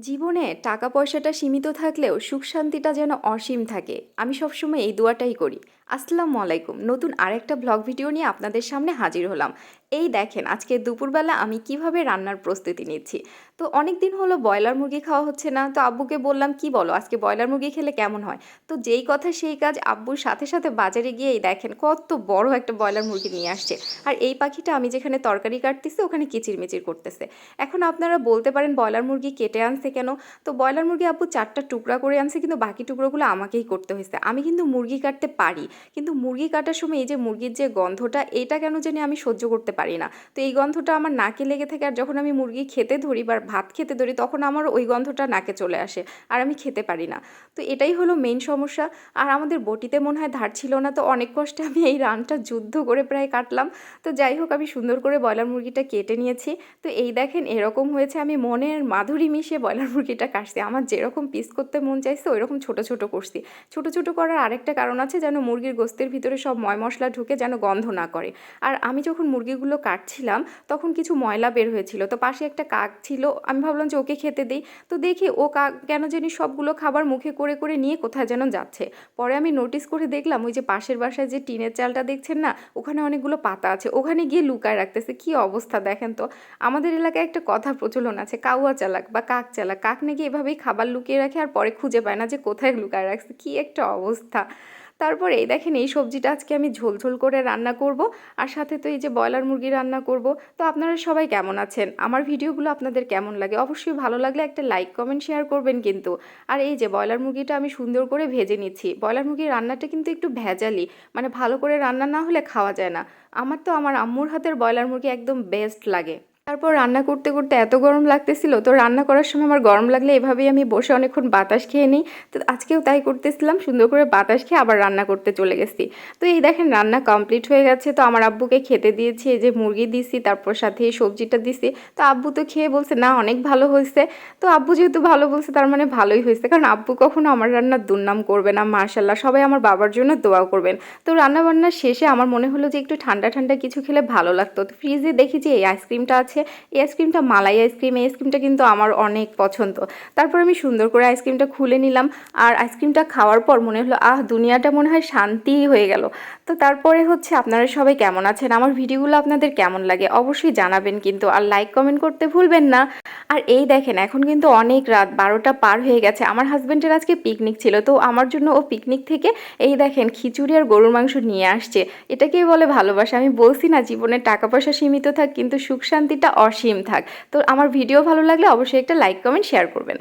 জীবনে টাকা পয়সাটা সীমিত থাকলেও সুখ শান্তিটা যেন অসীম থাকে। আমি সবসময় এই দোয়াটাই করি। আসসালামু আলাইকুম। নতুন আরেকটা ব্লগ ভিডিও নিয়ে আপনাদের সামনে হাজির হলাম। এই দেখেন, আজকে দুপুরবেলা আমি কীভাবে রান্নার প্রস্তুতি নিচ্ছি। তো অনেক দিন হলো ব্রয়লার মুরগি খাওয়া হচ্ছে না। তো আব্বুকে বললাম, কি বলো, আজকে ব্রয়লার মুরগি খেলে কেমন হয়? তো যেই কথা সেই কাজ আব্বুর সাথে সাথে বাজারে গিয়েই দেখেন, কত বড় একটা ব্রয়লার মুরগি নিয়ে আসছে। আর এই পাখিটা আমি যেখানে তরকারি কাটতেছি, ওখানে কিচিরমিচির করতেছে। এখন আপনারা বলতে পারেন ব্রয়লার মুরগি কেটে আনছে কেন? তো ব্রয়লার মুরগি আব্বু চারটা টুকরা করে আনছে, কিন্তু বাকি টুকরোগুলো আমাকেই করতে হয়েছে। আমি কিন্তু মুরগি কাটতে পারি। কিন্তু মুরগি কাটার সময় এই যে মুরগির যে গন্ধটা, এটা কেন জানি আমি সহ্য করতে পারি না। তো এই গন্ধটা আমার নাকে লেগে থাকে আর যখন আমি মুরগি খেতে ধরি বা ভাত খেতে ধরি, তখন আমার ওই গন্ধটা নাকে চলে আসে আর আমি খেতে পারি না। তো এটাই হলো মেইন সমস্যা। আর আমাদের বটিতে মনে হয় ধার ছিল না, তো অনেক কষ্টে আমি এই রানটা যুদ্ধ করে প্রায় কাটলাম। তো যাই হোক, আমি সুন্দর করে ব্রয়লার মুরগিটা কেটে নিয়েছি। তো এই দেখেন, এরকম হয়েছে আমি মনের মাধুরী মিশিয়ে ব্রয়লার মুরগিটা কাটছি। আমার যেরকম পিস করতে মন চাইছে, ওইরকম ছোট ছোট করছি। ছোট ছোট করার আরেকটা কারণ আছে যেন মুরগির গোস্তের ভিতরে সব ময় মশলা ঢুকে যেন গন্ধ না করে। আর আমি যখন মুরগিগুলো কাটছিলাম, তখন কিছু ময়লা বের হয়েছিল। তো পাশে একটা কাক ছিল, আমি ভাবলাম যে ওকে খেতে দিই। তো দেখি ও কাক কেন জানি সবগুলো খাবার মুখে করে করে নিয়ে কোথায় যেন যাচ্ছে। পরে আমি নোটিস করে দেখলাম ওই যে পাশের বাসায় যে টিনের চালটা দেখছেন না, ওখানে অনেকগুলো পাতা আছে। ওখানে গিয়ে লুকায় রাখতেছে। কি অবস্থা দেখেন তো? আমাদের এলাকায় একটা কথা প্রচলন আছে, কাউয়া চালাক বা কাক চালাক। কাক নাকি এভাবেই খাবার লুকিয়ে রাখে আর পরে খুঁজে পায় না যে কোথায় লুকায় রাখছে। কি একটা অবস্থা। তারপরে এই দেখেন এই সবজিটা আজকে আমি ঝোল ঝোল করে রান্না করব আর সাথে তো এই যে ব্রয়লার মুরগি রান্না করব। তো আপনারা সবাই কেমন আছেন? আমার ভিডিওগুলো আপনাদের কেমন লাগে? অবশ্যই ভালো লাগলে একটা লাইক কমেন্ট শেয়ার করবেন কিন্তু। আর এই যে ব্রয়লার মুরগিটা আমি সুন্দর করে ভেজে নিচ্ছি। ব্রয়লার মুরগির রান্নাটা কিন্তু একটু ভেজালি মানে ভালো করে রান্না না হলে খাওয়া যায় না। আমার তো আমার আম্মুর হাতের ব্রয়লার মুরগি একদম বেস্ট লাগে। তারপর রান্না করতে করতে এত গরম লাগতেছিল, তো রান্না করার সময় আমার গরম লাগলে এভাবেই আমি বসে অনেকক্ষণ বাতাস খেয়ে নিই। তো আজকেও তাই করতেছিলাম, সুন্দর করে বাতাস খেয়ে আবার রান্না করতে চলে গেছি। তো এই দেখেন রান্না কমপ্লিট হয়ে গেছে, তো আমার আব্বুকে খেতে দিয়েছি, এই যে মুরগি দিছি, তারপর সাথে সবজিটা দিছি। তো আব্বু তো খেয়ে বলছে, না, অনেক ভালো হয়েছে। তো আব্বু যেহেতু ভালো বলছে, তার মানে ভালোই হয়েছে, কারণ আব্বু কখনো আমার রান্নার দুর্নাম করবে না মার্শাল্লাহ সবাই আমার বাবার জন্য দোয়া করবেন। তো রান্না বান্নার শেষে আমার মনে হলো যে একটু ঠান্ডা ঠান্ডা কিছু খেলে ভালো লাগতো। তো ফ্রিজে দেখি যে এই আইসক্রিমটা আছে এই আইসক্রিমটা মালাই আইসক্রিম, এই আইসক্রিমটা কিন্তু আমার অনেক পছন্দ। তারপর আমি সুন্দর করে আইসক্রিমটা খুলে নিলাম আর আইসক্রিমটা খাওয়ার পর মনে হলো, আহ, দুনিয়াটা মনে হয় শান্তিই হয়ে গেল। তো তারপরে হচ্ছে আপনারা সবাই কেমন আছেন? আমার ভিডিওগুলো আপনাদের কেমন লাগে অবশ্যই জানাবেন কিন্তু, আর লাইক কমেন্ট করতে ভুলবেন না। আর এই দেখেন, এখন কিন্তু অনেক রাত, বারোটা পার হয়ে গেছে। আমার হাজব্যান্ডের আজকে পিকনিক ছিল, তো আমার জন্য ও পিকনিক থেকে এই দেখেন খিচুড়ি আর গরুর মাংস নিয়ে আসছে। এটাকেই বলে ভালোবাসা। আমি বলছি না, জীবনে টাকা পয়সা সীমিত থাক, কিন্তু সুখ শান্তিটা অসীম থাক। তো আমার ভিডিও ভালো লাগলে অবশ্যই একটা লাইক কমেন্ট শেয়ার করবেন।